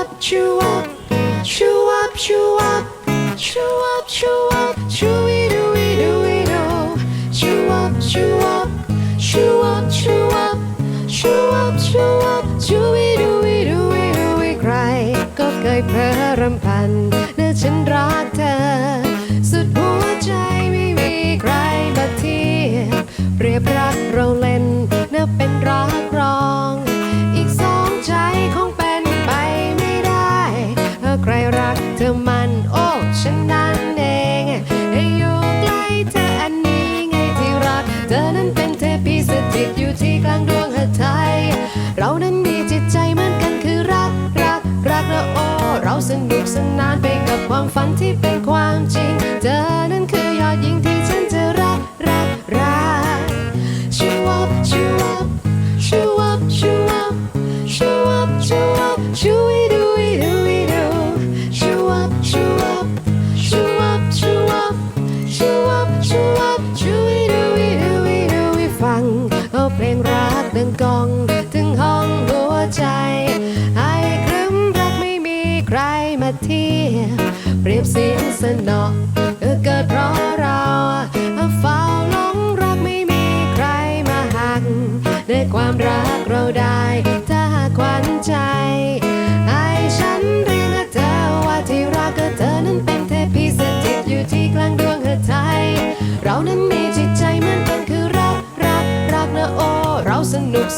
up, chew up, chew up, chew up, chew up, chew up, chewy dooey dooey doo. Chew up, chew up, chew up, chew up, chew up, chew up, chewy dooey dooey dooey ใครก็เคยเพ้อรำพันเนื้อฉันรักเธอ สุดหัวใจไม่มีใครมาเทียบเปรียบรักเราเล่นนื้อ กองถึงห้องหัวใจ ไอ้ครึ้มรักไม่มีใครมาเทียบเปรียบเสียงสนอเออเกิดเพราะเราเฝ้าหลงรักไม่มีใครมาหักในความรักเราได้ ถ้าขวัญใจ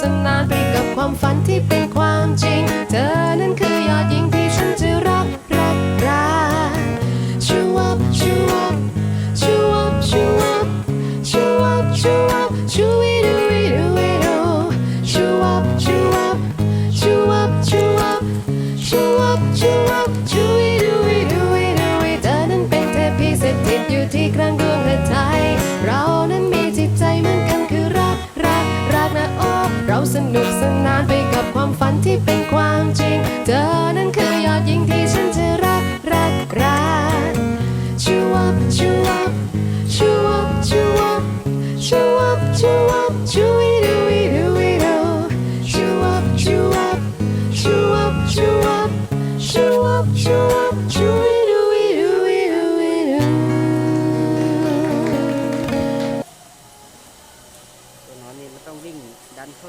สนานไปกับความฝันที่เป็นความจริง เธอนั้นคือยอดหญิง up, chew up, chewy dooey dooey dooey doo. ตัวหนอนนี่มันต้องวิ่งดันเ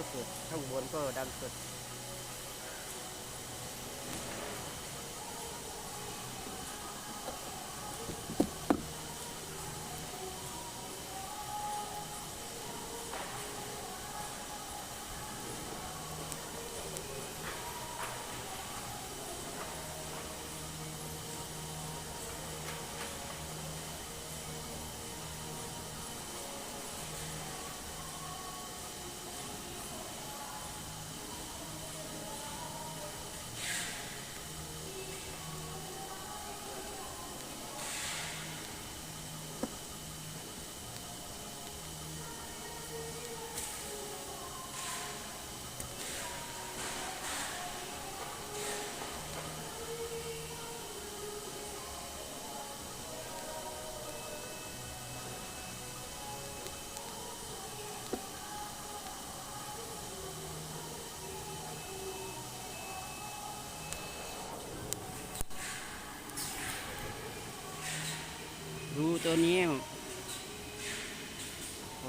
ตัวนี้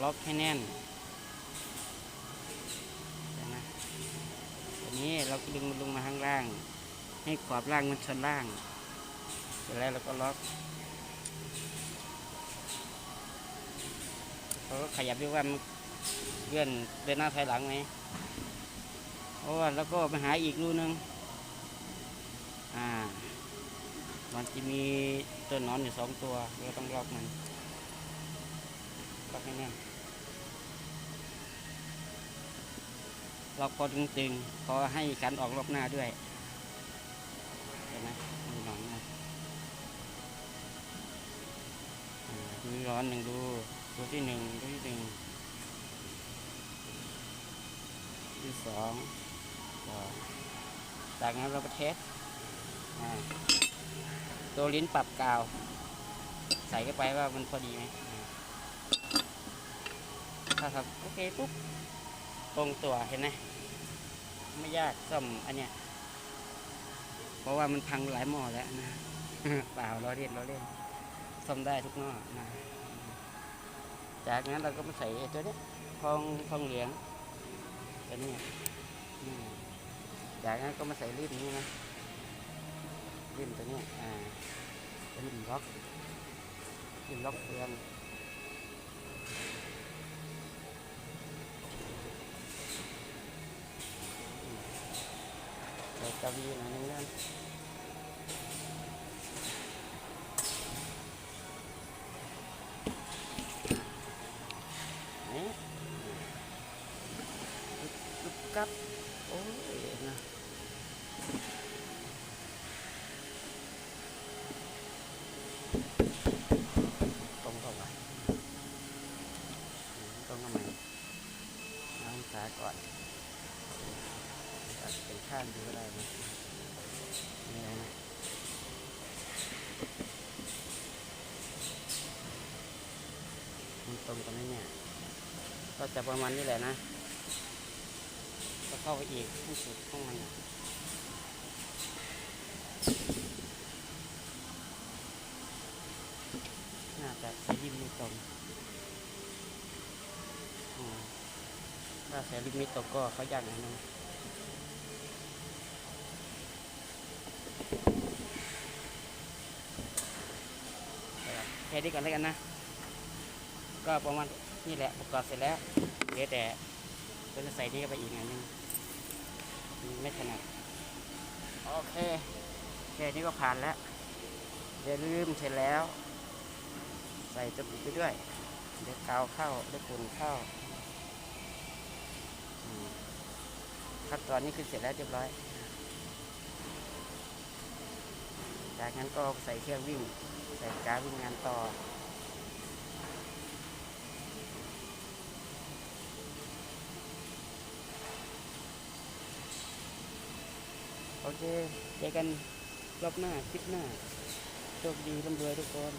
ล็อกให้แน่นนะตัวนี้เราก็ดึงมันลงมาข้างล่าง ให้ขอบล่างมันชนล่าง เสร็จแล้วเราก็ล็อกเขาก็ขยับด้วยว่ามันเลื่อนเดินหน้าถอยหลังไหมเพราะว่าแล้วก็ไปหาอีกรูนึง อ่า มันจะมี ตัวนอนอยู่สองตัวเราต้องล็อกมันล็อกให้แน่นล็อกพอตึงๆพอให้กันออกรอบหน้าด้วยเห็นไหมมีหนอนนะดูหนอนหนึ่งดูตัวที่หนึ่งตัวที่หนึ่งที่สองสองจากนั้นเราก็เทสอ่า ตัวลิ้นปรับกาว ใส่เข้าไปว่ามันพอดีไหมถ้าครับโอเคปุ๊บตรงตัวเห็นไหมไม่ยากซ่อมอันเนี้ยเพราะว่ามันพังหลายหม้อแล้วนะเปล่าล้อเล่นล้อเล่นซ่อมได้ทุกหม้อนะจากนั้นเราก็มาใส่ตัวนี้ทองทองเหลืองตัวนี้จากนั้นก็มาใส่ริมนี้นะ ริมตัวเนี้ยอ่าเป็นริมล็อกริมล็อกเฟืองอืมใส่กระวีหน่อยนึงนั่นนี่ลุกกับโอ้ยนะตรงเข้าไปอืมตรงเข้ามาเอาองศาก่อนตัดเป็นข้างดู ก็ได้นะนี่นะมันตรงกันไหมเนี่ย ก็จะประมาณนี้แหละนะ ก็เข้าไปอีกที่สุดของมันน่ะน่าจะใช้ริมไม่ตรงถ้าใช้ริมไม่ตรงก็เขายากหน่อยนึงครับ แค่นี้ก่อนแล้วกันนะ ก็ประมาณนี่แหละประกอบเสร็จแล้วเหลือแต่ก็จะใส่นี่เข้าไปอีกอันนึงไม่ถนัดโอเคแค่นี้ก็ผ่านแล้วอย่าลืมเสร็จแล้ว ใส่จมูกไปด้วยเดี๋ยวกาวเข้าเดี๋ยวฝุ่นเข้าขั้นตอนนี้คือเสร็จแล้วเรียบร้อย จากนั้นก็ใส่เครื่องวิ่ง ใส่การวิ่งงานต่อ โอเคเจอกันรอบหน้าคลิปหน้าโชคดีร่ำรวยทุกคน